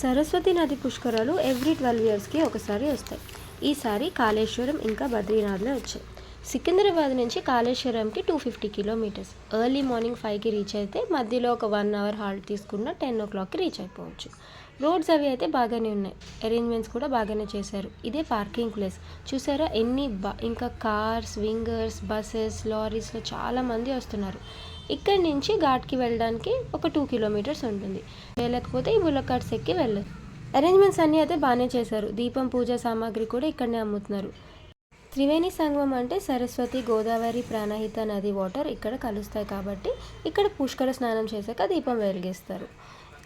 సరస్వతి నది పుష్కరాలు every twelve ఇయర్స్కి ఒకసారి వస్తాయి. ఈసారి కాళేశ్వరం ఇంకా బద్రీనాథ్లో వచ్చాయి. సికింద్రాబాద్ నుంచి కాళేశ్వరంకి two fifty kilometres early morning ఫైవ్కి రీచ్ అయితే మధ్యలో ఒక వన్ అవర్ హాల్ట్ తీసుకున్న టెన్ ఓ క్లాక్కి రీచ్ అయిపోవచ్చు. రోడ్స్ అవి అయితే బాగానే ఉన్నాయి. అరేంజ్మెంట్స్ కూడా బాగానే చేశారు. ఇదే పార్కింగ్ ప్లేస్ చూసారా? ఎన్ని బా ఇంకా కార్స్ వింగర్స్ బస్సెస్ లారీస్లో చాలామంది వస్తున్నారు. ఇక్కడి నుంచి ఘాట్కి వెళ్ళడానికి ఒక టూ కిలోమీటర్స్ ఉంటుంది. వెళ్ళకపోతే ఈ బుల్లకాట్స్ ఎక్కి వెళ్ళదు అరేంజ్మెంట్స్ అన్నీ అయితే బాగానే చేశారు. దీపం పూజ సామాగ్రి కూడా ఇక్కడనే అమ్ముతున్నారు. త్రివేణి సంగమం అంటే సరస్వతి గోదావరి ప్రాణహిత నది వాటర్ ఇక్కడ కలుస్తాయి కాబట్టి ఇక్కడ పుష్కర స్నానం చేశాక దీపం వెలిగిస్తారు.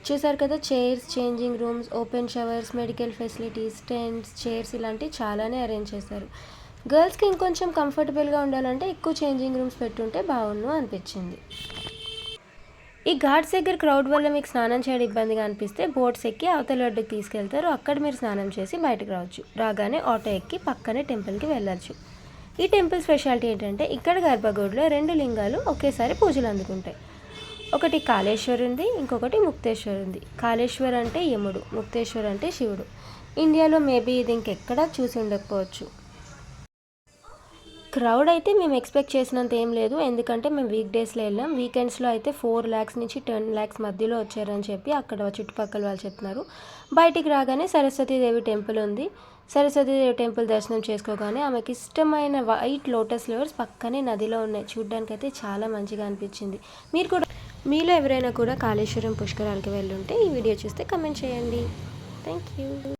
చూసారు కదా chairs changing rooms open showers medical facilities tents chairs ఇలాంటివి చాలానే అరేంజ్ చేశారు. గర్ల్స్కి ఇంకొంచెం కంఫర్టబుల్గా ఉండాలంటే ఎక్కువ చేంజింగ్ రూమ్స్ పెట్టుంటే బాగుండు అనిపించింది. ఈ ఘాట్స్ దగ్గర క్రౌడ్ వల్ల మీకు స్నానం చేయడం ఇబ్బందిగా అనిపిస్తే బోట్స్ ఎక్కి అవతల ఒడ్డుకి తీసుకెళ్తారు. అక్కడ మీరు స్నానం చేసి బయటకు రావచ్చు. రాగానే ఆటో ఎక్కి పక్కనే టెంపుల్కి వెళ్ళచ్చు. ఈ టెంపుల్ స్పెషాలిటీ ఏంటంటే ఇక్కడ గర్భగుడిలో రెండు లింగాలు ఒకేసారి పూజలు అందుకుంటాయి. ఒకటి కాళేశ్వర్ ఉంది ఇంకొకటి ముక్తేశ్వర్ ఉంది కాళేశ్వర్ అంటే యముడు ముక్తేశ్వర్ అంటే శివుడు. ఇండియాలో మేబీ ఇది ఇంకెక్కడా చూసి ఉండకపోవచ్చు. క్రౌడ్ అయితే మేము ఎక్స్పెక్ట్ చేసినంత ఏం లేదు. ఎందుకంటే మేము వీక్ డేస్లో వెళ్ళాం. వీకెండ్స్లో అయితే ఫోర్ ల్యాక్స్ నుంచి టెన్ ల్యాక్స్ మధ్యలో వచ్చారని చెప్పి అక్కడ చుట్టుపక్కల వాళ్ళు చెప్తున్నారు. బయటికి రాగానే సరస్వతీదేవి టెంపుల్ ఉంది. సరస్వతీదేవి టెంపుల్ దర్శనం చేసుకోగానే ఆమెకి ఇష్టమైన వైట్ లోటస్ ఫ్లవర్స్ పక్కనే నదిలో ఉన్నాయి. చూడ్డానికి అయితే చాలా మంచిగా అనిపించింది. మీరు కూడా మీలో ఎవరైనా కూడా కాళేశ్వరం పుష్కరాలకి వెళ్ళుంటే ఈ వీడియో చూస్తే కమెంట్ చేయండి. Thank you